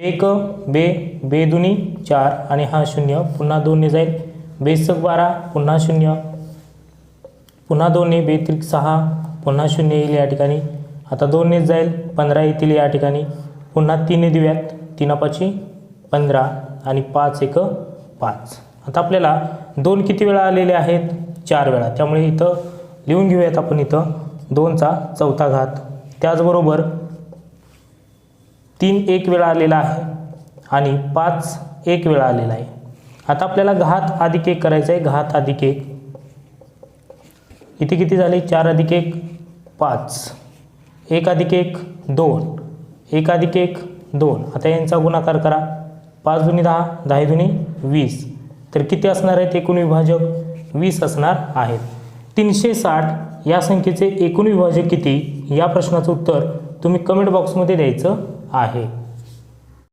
एक बे बे दुनी चार आणि हा शून्य पुन्हा दोनने जाईल. बेसक बारा पुन्हा शून्य. पुन्हा दोनने बेत्रिक सहा पुन्हा शून्य येईल या ठिकाणी. आता दोनने जाईल पंधरा येतील या ठिकाणी. पुन्हा तीनने देऊयात. तीनापाची पंधरा आणि पाच एक पाच. आता आपल्याला दोन किती वेळा आलेले आहेत? चार वेळा. त्यामुळे इथं लिहून घेऊयात आपण इथं. दोनचा चौथा घात. त्याचबरोबर तीन एक वेळा आलेला आहे आणि पाच एक वेळा आलेला आहे. आता आपल्याला घात अधिक एक करायचं आहे. घात अधिक एक. इथे किती झाले? चार अधिक एक पाच. एक अधिक एक दोन. एक अधिक एक दोन. आता यांचा गुणाकार करा. पाच दुनी दहा दहा दुनी वीस. तर किती असणार आहेत? एकूण विभाजक वीस असणार आहेत. तीनशे साठ या संख्येचे एकूण विभाजक किती? या प्रश्नाचं उत्तर तुम्ही कमेंट बॉक्समध्ये द्यायचं. आहे.